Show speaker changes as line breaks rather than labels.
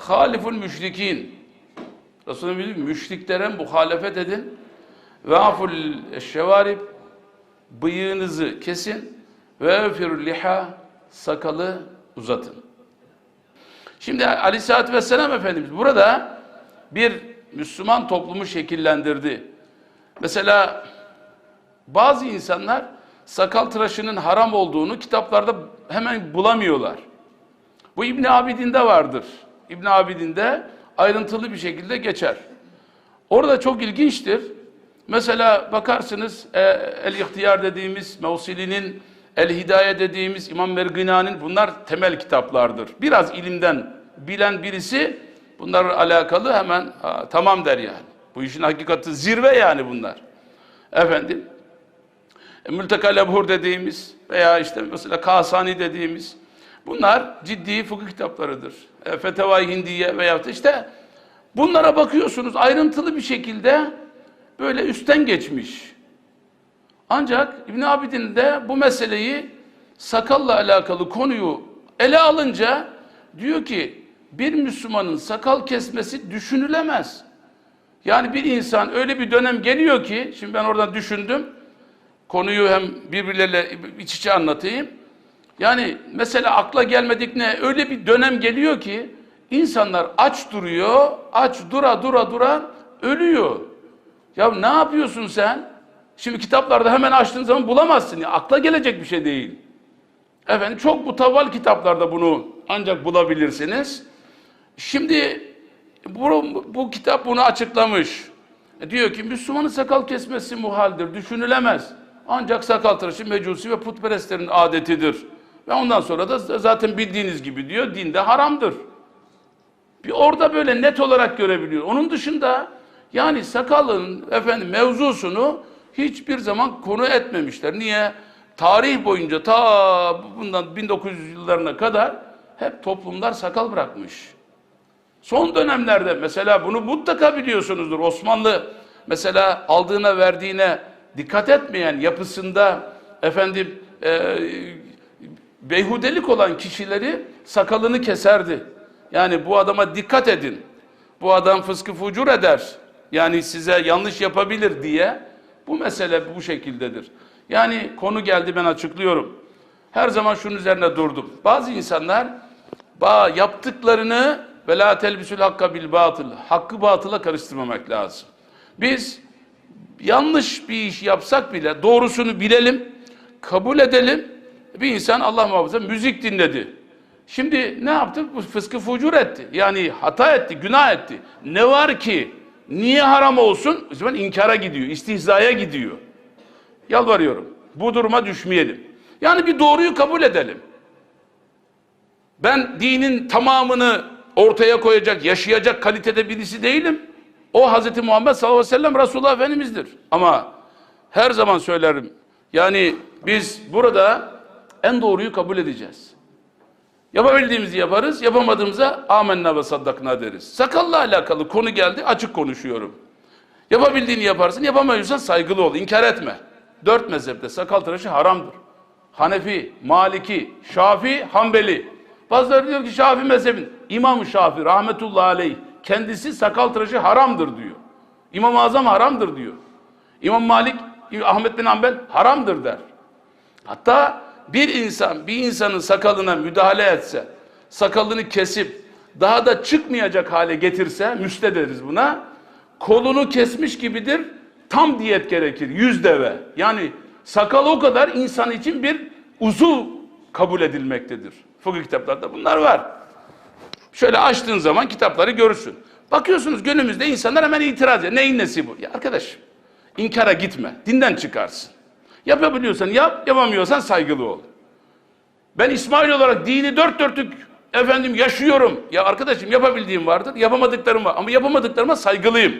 haliful müşrikin. Diyor ki, müşriklere muhalefet edin. Ve aful şevarib bıyığınızı kesin ve öfirül liha sakalı uzatın. Şimdi Aleyhisselatü Vesselam Efendimiz burada bir Müslüman toplumu şekillendirdi. Mesela bazı insanlar sakal tıraşının haram olduğunu kitaplarda hemen bulamıyorlar. Bu İbn Abidin'de vardır. İbn Abidin'de ayrıntılı bir şekilde geçer. Orada çok ilginçtir. Mesela bakarsınız e, El İhtiyar dediğimiz, Mevsili'nin, El Hidaye dediğimiz, İmam Mergina'nın bunlar temel kitaplardır. Biraz ilimden bilen birisi bunlarla alakalı hemen ha, tamam der yani. Bu işin hakikati zirve yani bunlar. Efendim, e, Mülteka Lebhur dediğimiz veya işte mesela Kasani dediğimiz bunlar ciddi fıkıh kitaplarıdır. E, Fetevai Hindiye veya işte bunlara bakıyorsunuz ayrıntılı bir şekilde böyle üstten geçmiş. Ancak İbn Abidin de bu meseleyi sakalla alakalı konuyu ele alınca diyor ki bir Müslümanın sakal kesmesi düşünülemez. Yani bir insan öyle bir dönem geliyor ki şimdi ben oradan düşündüm. Konuyu hem birbirleriyle iç içe anlatayım. Yani mesela akla gelmedik ne öyle bir dönem geliyor ki insanlar aç duruyor, aç dura dura dura ölüyor. Ya ne yapıyorsun sen? Şimdi kitaplarda hemen açtığın zaman bulamazsın. Ya, akla gelecek bir şey değil. Efendim çok mutavval kitaplarda bunu ancak bulabilirsiniz. Şimdi bu, bu kitap bunu açıklamış. E, diyor ki Müslümanın sakal kesmesi muhaldir, düşünülemez. Ancak sakal tıraşı mecusi ve putperestlerin adetidir. Ve ondan sonra da zaten bildiğiniz gibi diyor dinde haramdır. Bir orada böyle net olarak görebiliyor. Onun dışında yani sakalın efendim mevzusunu hiçbir zaman konu etmemişler. Niye? Tarih boyunca ta bundan 1900 yıllarına kadar hep toplumlar sakal bırakmış. Son dönemlerde mesela bunu mutlaka biliyorsunuzdur. Osmanlı mesela aldığına verdiğine dikkat etmeyen yapısında efendim e, beyhudelik olan kişileri sakalını keserdi. Yani bu adama dikkat edin. Bu adam fıskı fucur eder. Yani size yanlış yapabilir diye bu mesele bu şekildedir. Yani konu geldi ben açıklıyorum. Her zaman şunun üzerine durdum. Bazı insanlar yaptıklarını ve la telbisül hakka bil batıl. Hakkı batıla karıştırmamak lazım. Biz yanlış bir iş yapsak bile doğrusunu bilelim, kabul edelim. Bir insan Allah muhafaza müzik dinledi. Şimdi ne yaptı? Bu fıskı fucur etti. Yani hata etti, günah etti. Ne var ki? Niye haram olsun? O zaman inkara gidiyor, istihzaya gidiyor. Yalvarıyorum. Bu duruma düşmeyelim. Yani bir doğruyu kabul edelim. Ben dinin tamamını ortaya koyacak, yaşayacak kalitede birisi değilim. O Hz. Muhammed sallallahu aleyhi ve sellem Resulullah Efendimiz'dir. Ama her zaman söylerim. Yani biz burada en doğruyu kabul edeceğiz. Yapabildiğimizi yaparız, yapamadığımıza amenna ve saddakna deriz. Sakalla alakalı konu geldi, açık konuşuyorum. Yapabildiğini yaparsın, yapamıyorsan saygılı ol, inkar etme. Dört mezhepte sakal tıraşı haramdır. Hanefi, Maliki, Şafi, Hanbeli. Bazıları diyor ki Şafi mezhebin. İmam Şafi rahmetullahi aleyh kendisi sakal tıraşı haramdır diyor. İmam-ı Azam haramdır diyor. İmam Malik, Ahmet bin Hanbel haramdır der. Hatta bir insan bir insanın sakalına müdahale etse, sakalını kesip daha da çıkmayacak hale getirse, müste deriz buna, kolunu kesmiş gibidir, tam diyet gerekir, yüz deve. Yani sakal o kadar insan için bir uzuv kabul edilmektedir. Fıkıh kitaplarda bunlar var. Şöyle açtığın zaman kitapları görürsün. Bakıyorsunuz günümüzde insanlar hemen itiraz ediyor. Neyin nesi bu? Ya arkadaş, inkara gitme, dinden çıkarsın. Yapabiliyorsan yap, yapamıyorsan saygılı ol. Ben İsmail olarak dini dört dörtlük efendim yaşıyorum. Ya arkadaşım yapabildiğim vardır, yapamadıklarım var. Ama yapamadıklarıma saygılıyım.